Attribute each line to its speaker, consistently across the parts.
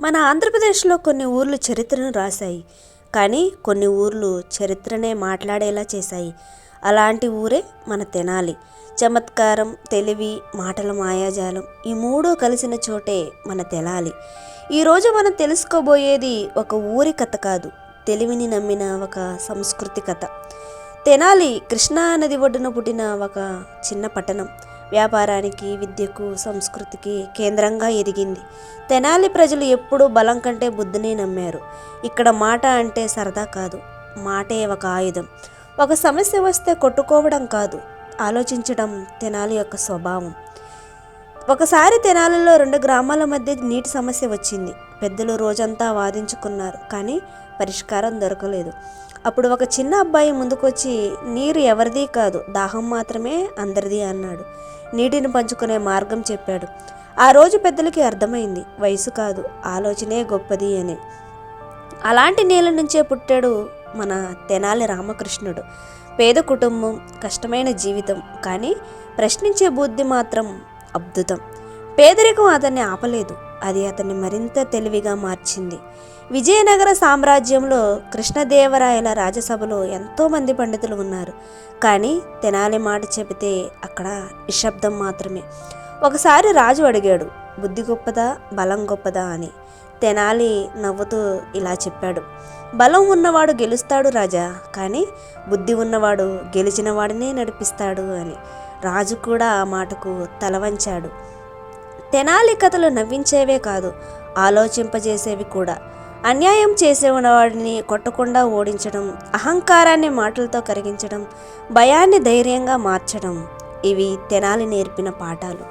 Speaker 1: మన ఆంధ్రప్రదేశ్లో కొన్ని ఊర్లు చరిత్రను రాశాయి. కానీ కొన్ని ఊర్లు చరిత్రనే మాట్లాడేలా చేశాయి. అలాంటి ఊరే మన తెనాలి. చమత్కారం తెలివి మాటల మాయాజాలం ఈ మూడు కలిసిన చోటే మన తెనాలి. ఈరోజు మనం తెలుసుకోబోయేది ఒక ఊరి కథ కాదు తెలివిని నమ్మిన ఒక సంస్కృతి కథ. తెనాలి కృష్ణా నది ఒడ్డున పుట్టిన ఒక చిన్న పట్టణం. వ్యాపారానికి విద్యకు సంస్కృతికి కేంద్రంగా ఎదిగింది. తెనాలి ప్రజలు ఎప్పుడూ బలం కంటే బుద్ధిని నమ్మారు. ఇక్కడ మాట అంటే సరదా కాదు మాటే ఒక ఆయుధం. ఒక సమస్య వస్తే కొట్టుకోవడం కాదు ఆలోచించడం తెనాలి యొక్క స్వభావం. ఒకసారి తెనాలిలో రెండు గ్రామాల మధ్య నీటి సమస్య వచ్చింది. పెద్దలు రోజంతా వాదించుకున్నారు కానీ పరిష్కారం దొరకలేదు. అప్పుడు ఒక చిన్న అబ్బాయి ముందుకొచ్చి నీరు ఎవరిది కాదు దాహం మాత్రమే అందరిది అన్నాడు. నీటిని పంచుకునే మార్గం చెప్పాడు. ఆ రోజు పెద్దలకి అర్థమైంది వయసు కాదు ఆలోచనే గొప్పది అని. అలాంటి నీళ్ళ నుంచే పుట్టాడు మన తెనాలి రామకృష్ణుడు. పేద కుటుంబం కష్టమైన జీవితం కానీ ప్రశ్నించే బుద్ధి మాత్రం అద్భుతం. పేదరికం అతన్ని ఆపలేదు. అది అతన్ని మరింత తెలివిగా మార్చింది. విజయనగర సామ్రాజ్యంలో కృష్ణదేవరాయల రాజసభలో ఎంతోమంది పండితులు ఉన్నారు. కానీ తెనాలి మాట చెబితే అక్కడ నిశ్శబ్దం మాత్రమే. ఒకసారి రాజు అడిగాడు బుద్ధి గొప్పదా బలం గొప్పదా? అని. తెనాలి నవ్వుతూ ఇలా చెప్పాడు బలం ఉన్నవాడు గెలుస్తాడు రాజా కానీ బుద్ధి ఉన్నవాడు గెలిచిన వాడినే నడిపిస్తాడు అని. రాజు కూడా ఆ మాటకు తలవంచాడు తెనాలి కథలు నవ్వించేవే కాదు ఆలోచింపజేసేవి కూడా. అన్యాయం చేసే ఉన్నవాడిని కొట్టకుండా ఓడించడం అహంకారాన్ని మాటలతో కరిగించడం భయాన్ని ధైర్యంగా మార్చడం ఇవి తెనాలి నేర్పిన పాఠాలు.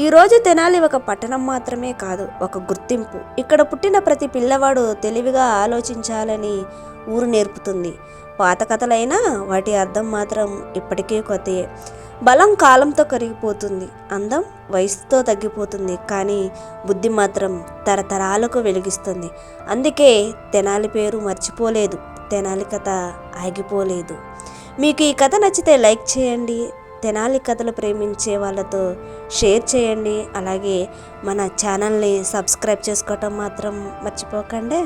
Speaker 1: ఈరోజు తెనాలి ఒక పట్టణం మాత్రమే కాదు ఒక గుర్తింపు. ఇక్కడ పుట్టిన ప్రతి పిల్లవాడు తెలివిగా ఆలోచించాలని ఊరు నేర్పుతుంది. పాత కథలైనా వాటి అర్థం మాత్రం ఇప్పటికే కొత్తయే బలం కాలంతో కరిగిపోతుంది. అందం వయసుతో తగ్గిపోతుంది. కానీ బుద్ధి మాత్రం తరతరాలకు వెలిగిస్తుంది. అందుకే తెనాలి పేరు మర్చిపోలేదు. తెనాలి కథ ఆగిపోలేదు. మీకు ఈ కథ నచ్చితే లైక్ చేయండి. తెనాలి కథలు ప్రేమించే వాళ్ళతో షేర్ చేయండి. అలాగే మన ఛానల్ని సబ్స్క్రైబ్ చేసుకోవటం మాత్రం మర్చిపోకండి.